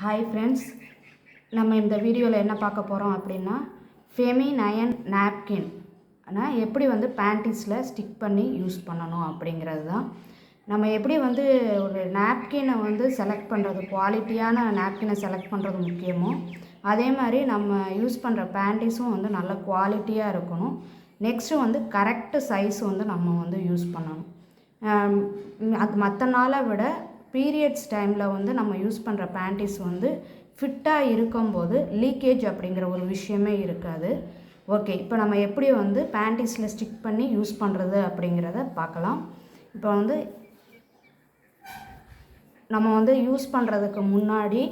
Hi friends நம்ம இந்த வீடியோவில் என்ன பார்க்க போகிறோம் அப்படின்னா ஃபெமி நயன் நாப்கின் ஆனால் எப்படி வந்து பேண்டிஸில் ஸ்டிக் பண்ணி யூஸ் பண்ணணும் அப்படிங்கிறது தான் நம்ம எப்படி வந்து ஒரு நாப்கினை வந்து செலக்ட் பண்ணுறது குவாலிட்டியான நாப்கினை செலக்ட் பண்ணுறது முக்கியமோ அதே மாதிரி நம்ம யூஸ் பண்ணுற பேண்டிஸும் வந்து நல்ல குவாலிட்டியாக இருக்கணும். நெக்ஸ்ட்டு வந்து கரெக்டு சைஸ் வந்து நம்ம வந்து யூஸ் பண்ணணும். அது மற்ற நாளை விட பீரியட்ஸ் டைமில் வந்து நம்ம யூஸ் பண்ணுற பேண்டிஸ் வந்து ஃபிட்டாக இருக்கும்போது லீக்கேஜ் அப்படிங்கிற ஒரு விஷயமே இருக்காது. ஓகே இப்போ நம்ம எப்படி வந்து பேண்டிஸில் ஸ்டிக் பண்ணி யூஸ் பண்ணுறது அப்படிங்கிறத பார்க்கலாம். இப்போ வந்து நம்ம வந்து யூஸ் பண்ணுறதுக்கு முன்னாடி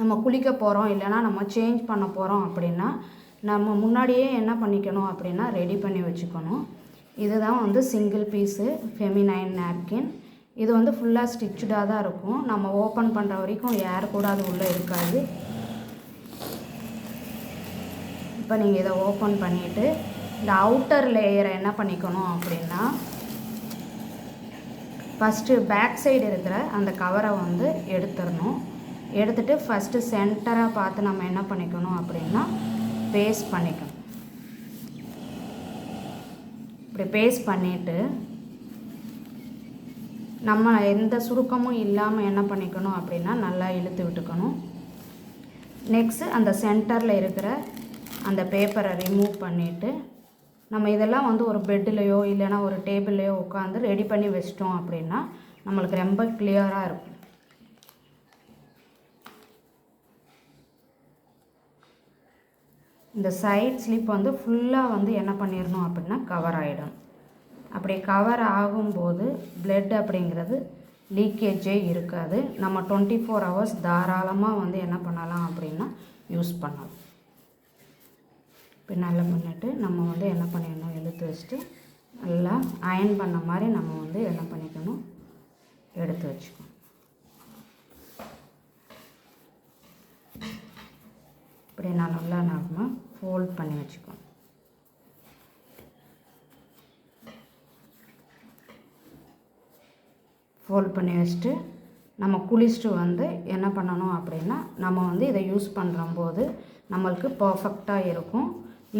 நம்ம குளிக்க போகிறோம் இல்லைன்னா நம்ம சேஞ்ச் பண்ண போகிறோம் அப்படின்னா நம்ம முன்னாடியே என்ன பண்ணிக்கணும் அப்படின்னா ரெடி பண்ணி வச்சுக்கணும். இதுதான் வந்து சிங்கிள் பீஸு ஃபெமினைன் நாப்கின் இது வந்து ஃபுல்லாக ஸ்டிச்சுடாக தான் இருக்கும். நம்ம ஓப்பன் பண்ணுற வரைக்கும் ஏர் கூட அது உள்ளே இருக்காது. இப்போ நீங்கள் இதை ஓப்பன் பண்ணிவிட்டு இந்த அவுட்டர் லேயரை என்ன பண்ணிக்கணும் அப்படின்னா ஃபஸ்ட்டு பேக் சைடு இருக்கிற அந்த கவரை வந்து எடுத்துடணும். எடுத்துகிட்டு ஃபஸ்ட்டு சென்டராக பார்த்து நம்ம என்ன பண்ணிக்கணும் அப்படின்னா பேஸ்ட் பண்ணிக்கணும். இப்படி பேஸ்ட் பண்ணிவிட்டு நம்ம எந்த சுருக்கமும் இல்லாமல் என்ன பண்ணிக்கணும் அப்படின்னா நல்லா இழுத்து விட்டுக்கணும். நெக்ஸ்ட்டு அந்த சென்டரில் இருக்கிற அந்த பேப்பரை ரிமூவ் பண்ணிவிட்டு நம்ம இதெல்லாம் வந்து ஒரு பெட்டுலேயோ இல்லைன்னா ஒரு டேபிள்லையோ உட்காந்து ரெடி பண்ணி வச்சிட்டோம் அப்படின்னா நம்மளுக்கு ரொம்ப கிளியராக இருக்கும். இந்த சைட் ஸ்லிப் வந்து ஃபுல்லாக வந்து என்ன பண்ணிடணும் அப்படின்னா கவர் ஆகிடும் அப்படி கவர் ஆகும்போது பிளட் அப்படிங்கிறது லீக்கேஜே இருக்காது. நம்ம டுவெண்ட்டி ஃபோர் ஹவர்ஸ் தாராளமாக வந்து என்ன பண்ணலாம் அப்படின்னா யூஸ் பண்ணலாம். பின்னால் நல்லா பண்ணிட்டு நம்ம வந்து என்ன பண்ணிடணும்? எடுத்து வச்சுட்டு நல்லா அயன் பண்ண மாதிரி நம்ம வந்து என்ன பண்ணிக்கணும்? எடுத்து வச்சுக்கணும். இப்படி நான் நல்லா நம்ம ஃபோல்ட் பண்ணி வச்சுக்கணும். ஃபோல்ட் பண்ணி வச்சுட்டு நம்ம குளிச்சுட்டு வந்து என்ன பண்ணணும் அப்படின்னா நம்ம வந்து இதை யூஸ் பண்ணுறம்போது நம்மளுக்கு பர்ஃபெக்டாக இருக்கும்.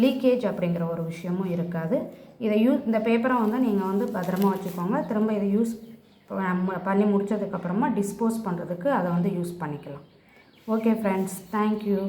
லீக்கேஜ் அப்படிங்கிற ஒரு விஷயமும் இருக்காது. இதை யூ இந்த பேப்பரை வந்து நீங்கள் வந்து பத்திரமா வச்சுக்கோங்க. திரும்ப இதை யூஸ் பண்ணி முடிச்சதுக்கப்புறமா டிஸ்போஸ் பண்ணுறதுக்கு அதை வந்து யூஸ் பண்ணிக்கலாம். Okay friends thank you